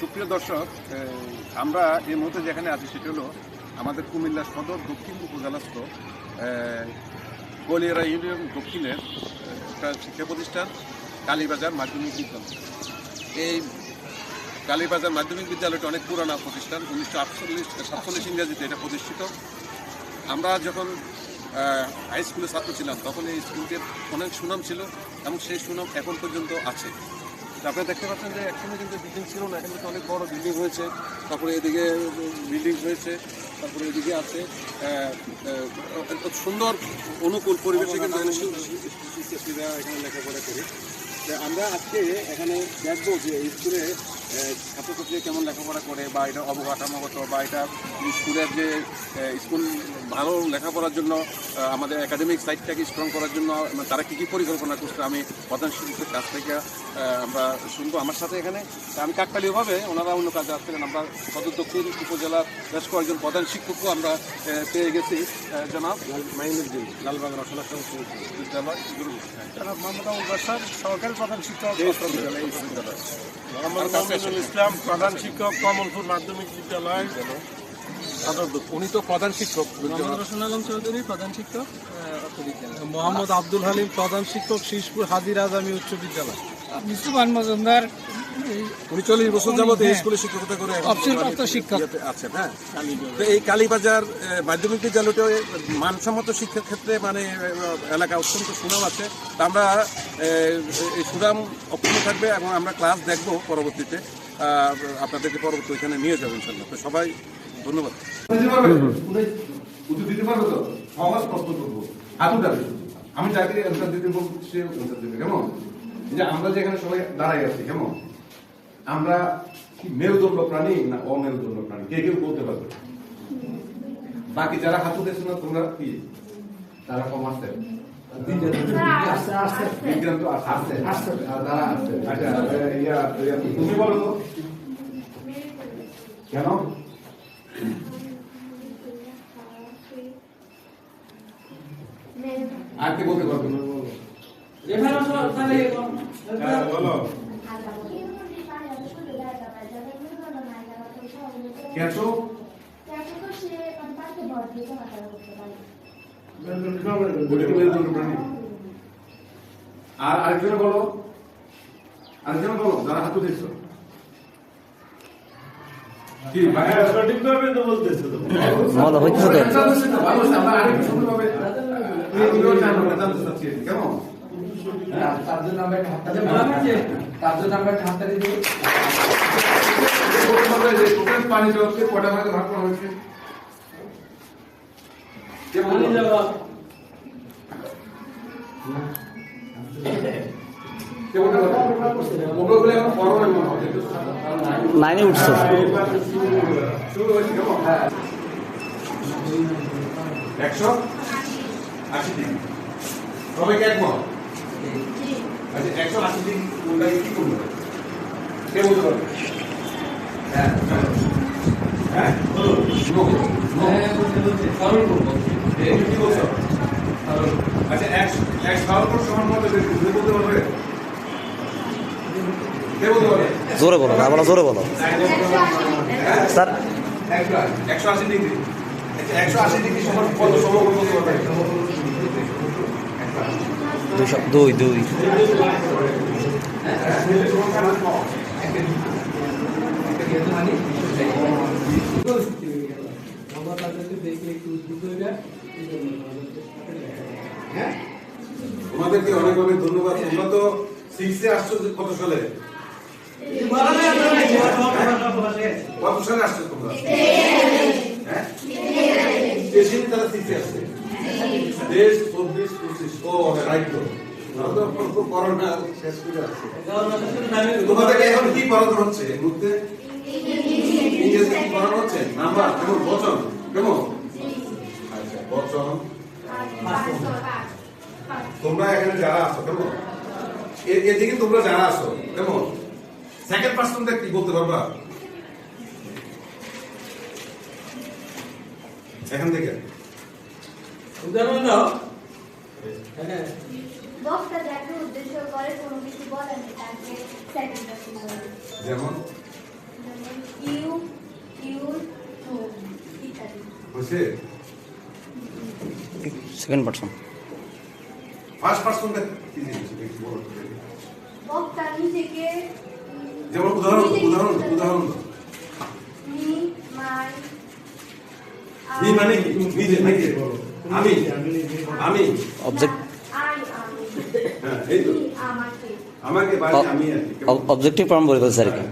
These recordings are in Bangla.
সুপ্রিয় দর্শক আমরা এই মুহূর্তে যেখানে আছি সেটা হলো আমাদের কুমিল্লা সদর দক্ষিণ উপজেলাস্থ এ, গলিয়ারা ইউনিয়ন দক্ষিণের একটা শিক্ষা প্রতিষ্ঠান কালীবাজার মাধ্যমিক বিদ্যালয়। এই কালীবাজার মাধ্যমিক বিদ্যালয়টা অনেক পুরানা প্রতিষ্ঠান উনিশশো আটচল্লিশ সাতচল্লিশ ইংরেজিতে এটা প্রতিষ্ঠিত। আমরা যখন হাই স্কুলে ছাত্র ছিলাম তখন এই স্কুলটির অনেক সুনাম ছিল এবং সেই সুনাম এখন পর্যন্ত আছে। আপনারা দেখতে পাচ্ছেন যে একসঙ্গে কিন্তু বিল্ডিং ছিল না এখানে কিন্তু অনেক বড় বিল্ডিং হয়েছে তারপরে এদিকে বিল্ডিং হয়েছে তারপরে এদিকে আছে সুন্দর অনুকূল পরিবেশে কিন্তু এখানে লেখাপড়া করি আমরা আজকে এখানে দেখব যে এই স্কুলে ছাত্রছাত্রীরা কেমন লেখাপড়া করে বা এটা অবকাঠামোগত বা এটা স্কুলের যে স্কুল ভালো লেখাপড়ার জন্য আমাদের একাডেমিক সাইডটাকে স্ট্রং করার জন্য তারা কী কী পরিকল্পনা করছে আমি প্রধান শিক্ষকের কাছ থেকে আমরা শুনব। আমার সাথে এখানে আমি কাকতালীয়ভাবে ওনারা অন্য কাজে আসছিলেন আমরা সদর দক্ষিণ উপজেলার বেশ কয়েকজন প্রধান শিক্ষকও আমরা পেয়ে গেছি। জনাব? মাইনুদ্দিন লালবাগ রসনা সংস্কৃত বিদ্যালয় জনাব মোহাম্মদ সহকারী প্রধান শিক্ষক। বিদ্যালয়। ইসলাম প্রধান শিক্ষক কমলপুর মাধ্যমিক বিদ্যালয়। উনি তো প্রধান শিক্ষক রসুল আলম চৌধুরী প্রধান শিক্ষক মোহাম্মদ আব্দুল হালিম প্রধান শিক্ষক শিশপুর হাজির আজামি উচ্চ বিদ্যালয়। মিসুমান মজুমদার উনি চল্লিশ বছর যাবত এই স্কুলে শিক্ষকতা করে অবসরপ্রাপ্ত শিক্ষক। আছেন হ্যাঁ। তো এই কালীবাজার মাধ্যমিক বিদ্যালয়টা মানসম্মত শিক্ষার ক্ষেত্রে মানে এলাকা অত্যন্ত সুনাম আছে। তা আমরা এই সুনাম অক্ষুণ্ণ থাকবে এবং আমরা ক্লাস দেখব পরবর্তীতে। আপনাদেরকে পরবর্তী ওইখানে নিয়ে যাব ইনশাল্লাহ তো সবাই ধন্যবাদ। দিতে পারবে উত্তর দিতে পারবে তো? সহজ প্রশ্ন করব। হাতু আমি যাকে অ্যান্সার দিতে বলব সে অ্যান্সার কেমন? যে আমরা যেখানে সবাই দাঁড়াই আছি কেমন? আমরা কি মেরুদণ্ড প্রাণী না অমেরুদণ্ড প্রাণী? কে কেউ বলতে পারবে? বাকি যারা হাতু দিয়েছে না তোমরা কি? তারা কম আসছে। বিজ্ঞান তো আসছে আসছে। আর তারা আসছে। আচ্ছা তুমি বলো তো। কেন? আর কে বলতে পারবে? না হ্যাঁ, বলো। কেঁচো ওটা কি মেরুদণ্ড প্রাণী আর আরেকজনে বলো। আরেকজনে বলো যারা হাতু জানতে চাচ্ছি। কেমন? তার জন্য আমরা একটা হাততালি তার জন্য আমরা একটা হাততালি দিই। বলতে পারবে যে টোটাল পানি জলকে কটা ভাগে ভাগ করা হয়েছে? হয় নাইনে উঠছে। কেমন? একশো আশি ডিগ্রি। সবাইকে একমত? আচ্ছা একশো আশি ডিগ্রি কি করবে কে বলতে পারবে? জোরে বলো না বলো জোরে বলো। স্যার। একশো আশি দুইশো দুই। উদ্বুদ্ধ হয়ে? তোমাদেরকে অনেক অনেক ধন্যবাদ। তোমরা তো সিক্সে আসছো কত সালে? কত সালে আসছো তোমরা? হ্যাঁ? তারা সিক্সে আসছে। দেশ চব্বিশ পঁচিশ। ও রাইট করোনা শেষ করে আসছে। তোমাদেরকে এখন কি পড়ানো হচ্ছে মুহূর্তে? ইংরেজি কি পড়ানো হচ্ছে? নাম্বার কেমন? বচন কেমন? আচ্ছা বচন। তোমরা এখানে যারা আছো কেমন? এ- এদিকে তোমরা যারা আছো কেমন? সেকেন্ড পার্সনটা কি বলতে পারবা? এখান থেকে। উদাহরণ দাও। বক্তা যাকে উদ্দেশ্য করে কোনো কিছু বলেন তাকে সেকেন্ড পার্সন বলে যেমন? হয়েছে সেকেন্ড পার্সন ফার্স্ট পার্সনটা কি জিনিস? একটু বলো বক্তা নিজেকে যেমন উদাহরণ উদাহরণ উদাহরণ। মি মানে কি? নিজে নাকি আমি আমি অবজেক্ট হ্যাঁ এই তো। আমাকে। আমি? অবজেক্টিভ ফর্ম বলে আর কি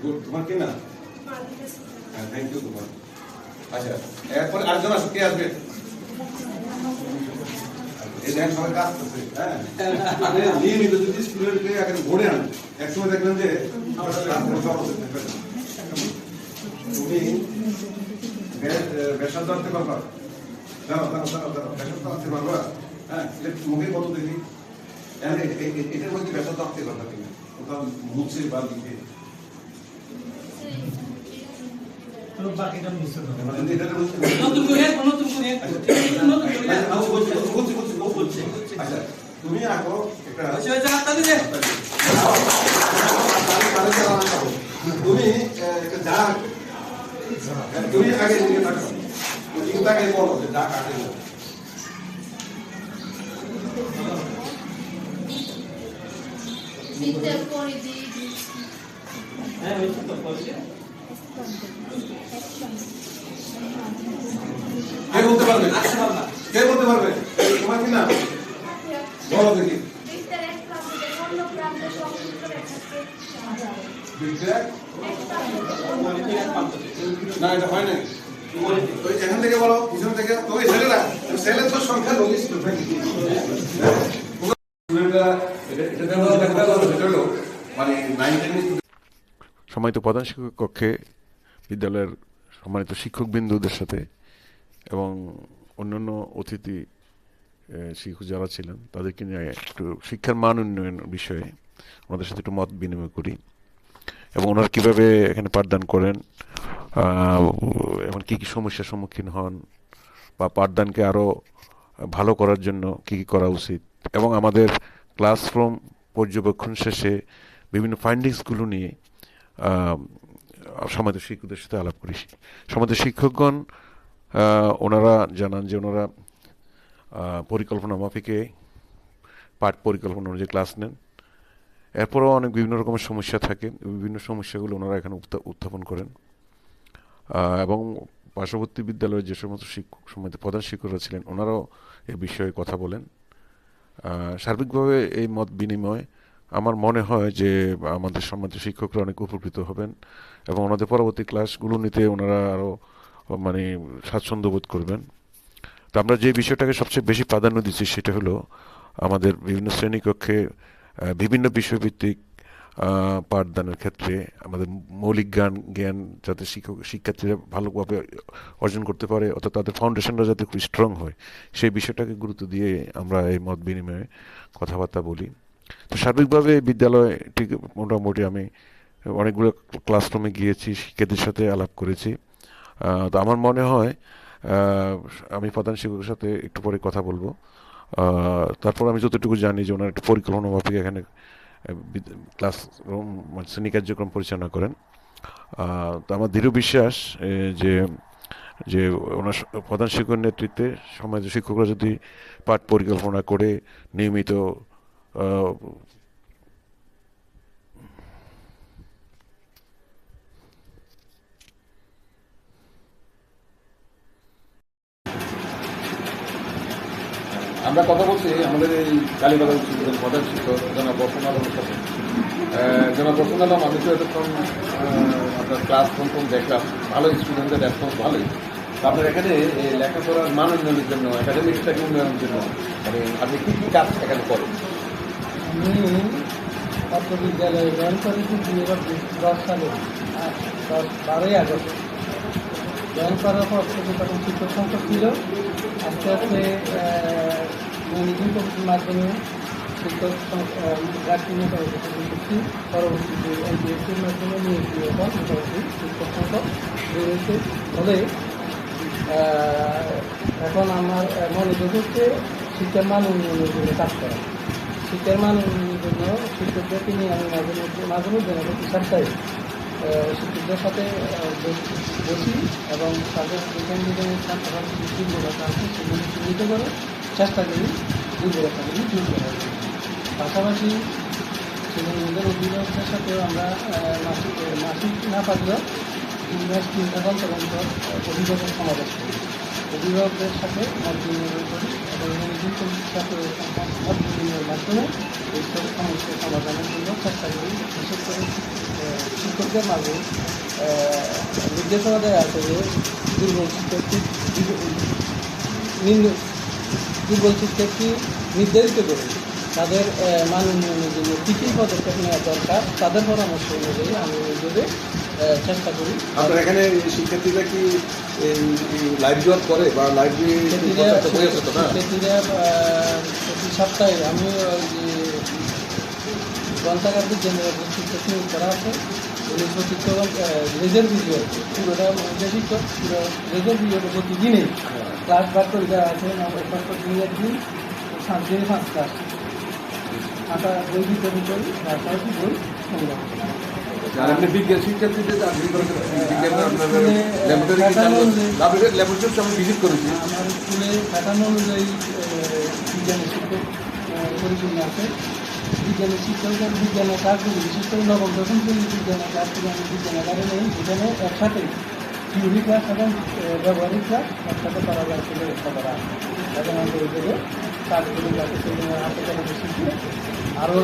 Good, তোমার কি না হ্যাঁ থ্যাংক ইউ তোমার। আচ্ছা এরপরে আরেকজন আসো কে আসবে? কাজ করছে। হ্যাঁ। নিয়মিত যদি স্টুডেন্টকে ঘুরে আন, একসময় দেখবেন যে। তুমি বেসাদ আনতে পারবা। দাঁড়াও দাঁড়াও আনতে পারবা। হ্যাঁ মুখে কত দেখি? এটার মধ্যে বেসাদ আনতে পারবা কিনা কোথাও মুছে বা লিখে তুমি আঁকো একটা হয়েছে হয়েছে হাতটা তুমি যা তুমি আগে দিকে তুমি তাকে বলো যে পরিধি হ্যাঁ হয়েছে তো পড়ছে কে বলতে পারবে? কে বলতে পারবে? তোমার কি না বলো দেখি। না, এটা হয় তো এখান থেকে বলো, পিছন থেকে। তো এই ছেলেরা, ছেলের তো সংখ্যা সেটা হলো মানে নাইন টেন সম্মানিত প্রধান শিক্ষক কক্ষে বিদ্যালয়ের সম্মানিত শিক্ষকবৃন্দুদের সাথে এবং অন্যান্য অতিথি শিক্ষক যারা ছিলেন, তাদেরকে নিয়ে একটু শিক্ষার মান উন্নয়ন বিষয়ে ওনাদের সাথে একটু মত বিনিময় করি। এবং ওনারা কীভাবে এখানে পাঠদান করেন এবং কী কী সমস্যার সম্মুখীন হন, বা পাঠদানকে আরও ভালো করার জন্য কী কী করা উচিত, এবং আমাদের ক্লাসরুম পর্যবেক্ষণ শেষে বিভিন্ন ফাইন্ডিংসগুলো নিয়ে আহ, সমাজের শিক্ষকদের সাথে আলাপ করি। সমাজের শিক্ষকগণ ওনারা জানান যে ওনারা পরিকল্পনা মাফিকে পাঠ পরিকল্পনা অনুযায়ী ক্লাস নেন। এরপরেও অনেক বিভিন্ন রকমের সমস্যা থাকে। বিভিন্ন সমস্যাগুলো ওনারা এখানে উত্থা- উত্থাপন করেন। এবং পার্শ্ববর্তী বিদ্যালয়ের যে সমস্ত শিক্ষক সমিতি প্রধান শিক্ষকরা ছিলেন ওনারাও এ বিষয়ে কথা বলেন। সার্বিকভাবে এই মত বিনিময় আমার মনে হয় যে আমাদের সম্মানিত শিক্ষকরা অনেক উপকৃত হবেন এবং ওনাদের পরবর্তী ক্লাসগুলো নিতে ওনারা আরও মানে স্বাচ্ছন্দ্য বোধ করবেন। তো আমরা যে বিষয়টাকে সবচেয়ে বেশি প্রাধান্য দিচ্ছি সেটা হলো আমাদের বিভিন্ন শ্রেণীকক্ষে বিভিন্ন বিষয়ভিত্তিক পাঠদানের ক্ষেত্রে আমাদের মৌলিক জ্ঞান জ্ঞান যাতে শিক্ষক, শিক্ষার্থীরা ভালোভাবে অর্জন করতে পারে, অর্থাৎ তাদের ফাউন্ডেশনটা যাতে খুব স্ট্রং হয়, সেই বিষয়টাকে গুরুত্ব দিয়ে আমরা এই মত বিনিময়ে কথাবার্তা বলি। তো সার্বিকভাবে বিদ্যালয় ঠিক মোটামুটি আমি অনেকগুলো ক্লাসরুমে গিয়েছি শিক্ষার্থীর সাথে আলাপ করেছি। তো আমার মনে হয় আমি প্রধান শিক্ষকের সাথে একটু পরে কথা বলব। তারপর আমি যতটুকু জানি যে ওনার একটা পরিকল্পনা মাফিক এখানে ক্লাসরুম, শ্রেণি কার্যক্রম পরিচালনা করেন। তো আমার দৃঢ় বিশ্বাস যে যে ওনার প্রধান শিক্ষকের নেতৃত্বে সমাজের শিক্ষকরা যদি পাঠ পরিকল্পনা করে নিয়মিত আমরা কথা বলছি, আমাদের এই কালীবাজার উচ্চ বিদ্যালয়ের প্রধান শিক্ষক জনাব বর্ষণ আলমের সাথে জনাব বর্ষণ আলম, আমি তো এতক্ষণ আপনার ক্লাস ফোন দেখলাম। ভালো স্টুডেন্টদের রেসপন্স ভালোই। আপনার এখানে লেখাপড়ার মান উন্নয়নের জন্য একাডেমিক্সটাকে উন্নয়নের জন্য? মানে আপনি কী কী কাজ এখানে করেন? ছাত্র বিদ্যালয়ে জয়েন করেছি দুই হাজার দশ সালে দশ বারোই আগস্ট জয়েন করার পর থেকে তখন শিক্ষক সংকট ছিল আস্তে আস্তে কমিটির মাধ্যমে শিক্ষক এনপিএসসির মাধ্যমে শিক্ষক এখন আমার মনোযোগ হচ্ছে শিক্ষার মান উন্নয়নের জন্য কাজ করা। শিক্ষার মান উন্নয়নের জন্য শিক্ষকদেরকে নিয়ে আমি মাঝে মধ্যে মাঝে মধ্যে প্রতি সপ্তাহে আহ, শিক্ষকদের সাথে বসি এবং তাদের দুর্বলতা আছে সেগুলি চিহ্নিত করে চেষ্টা করি দুর্বলতাগুলি দূর। পাশাপাশি ছেলেমেয়েদের অভিভাবকদের সাথেও আমরা মাসিক মাসিক না পারলেও তিন মাস তিন অভিভাবক সমাবেশ করি। অভিভাবকদের সাথে মত বিনিময় করি সাথে মাধ্যমে এই সব সমস্যার সমাধানের জন্য চেষ্টা করি বিশেষ করে শিক্ষকদের মাঝে নির্দেশনা আছে যে দুর্বল নিম্ন দুর্বল শিক্ষার্থী নির্ধারিত করে তাদের মান জন্য কী কী পদক্ষেপ নেওয়া দরকার তাদের পরামর্শ অনুযায়ী আমি আহ, চেষ্টা করি। আপনার এখানে শিক্ষার্থীরা কি লাইভ জব করে বা লাইব্রেরি শিক্ষার্থীরা প্রতি সপ্তাহে আমি ওই যে গ্রন্থাগার বিজ্ঞানের একজন করা আছে। উনি প্রশিক্ষক রেজাল্ট ভিডিও পুরোটা মহিলা শিক্ষক পুরো রেজাল্ট ভিডিওটা প্রতিদিনই ক্লাস ভাগ করে দেওয়া আছে। একদিন সাত দিনে পাঁচ ক্লাস আটা বই বই সংগ্রহ করি। আর আপনি বিজ্ঞান শিক্ষার্থীদের চাকরি বিজ্ঞান ল্যাবরেটরি ল্যাবরেটরি আমি ভিজিট করেছি। আমার স্কুলে কাঠামো অনুযায়ী বিজ্ঞানের শিক্ষক পরিপূর্ণ আছে। বিজ্ঞানের শিক্ষকদের বিজ্ঞানের কাজগুলি বিশেষ করে নবম দশম শ্রেণির বিজ্ঞানের কাজগুলি আমি নেই। যেখানে একসাথে থিওরি ক্লাস এবং ব্যবহারিক ক্লাস একসাথে করা যায় ব্যবস্থা করা এবং আমাদের যাতে হাতে শিখে আরও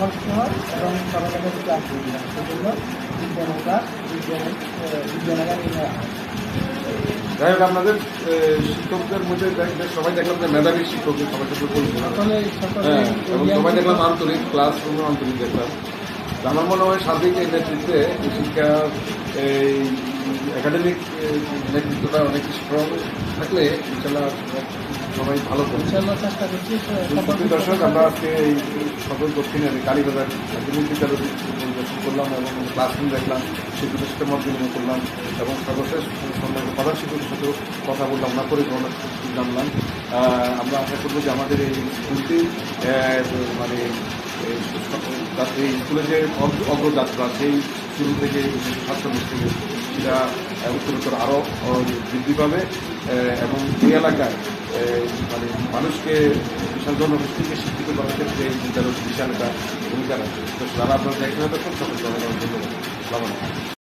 নষ্ট হয় এবং করি না সেজন্য বিজ্ঞানের যাই হোক আপনাদের শিক্ষকদের মধ্যে সবাই দেখলাম যে মেধাবী শিক্ষক সবার সাথে হ্যাঁ এবং সবাই দেখলাম আন্তরিক ক্লাস রুমে আন্তরিক দেখলাম। আমার মনে হয় সার্বিক এই নেতৃত্বে শিক্ষা এই একাডেমিক নেতৃত্বটা অনেক স্ট্রং থাকলে ইনশাল্লাহ সবাই ভালো করছে চেষ্টা দর্শক আমরা আজকে এই সকল দক্ষিণে আমি কালীবাজার মাধ্যমিক বিদ্যালয় পরিদর্শন করলাম এবং ক্লাসরুম দেখলাম শিক্ষকের সাথে মত বিনিময় করলাম এবং সর্বশেষ সম্মানিত প্রধান শিক্ষকের সাথেও কথা বললাম না পরিকল্পনা জানলাম আমরা আশা করব যে আমাদের এই স্কুলটি মানে এই স্কুলের যে অগ্র- অগ্রযাত্রা সেই শুরু থেকে সাতচল্লিশ থেকে সেটা উত্তর উত্তরোত্তর আরও বৃদ্ধি পাবে এবং এই এলাকায় মানে মানুষকে, বিশাল জনগোষ্ঠীকে শিক্ষিত করার ক্ষেত্রে এই বিদ্যালয়ের বিশাল একটা ভূমিকা রাখবে তো যারা আপনারা দেখেন তখন সকল জনগণ ধন্যবাদ।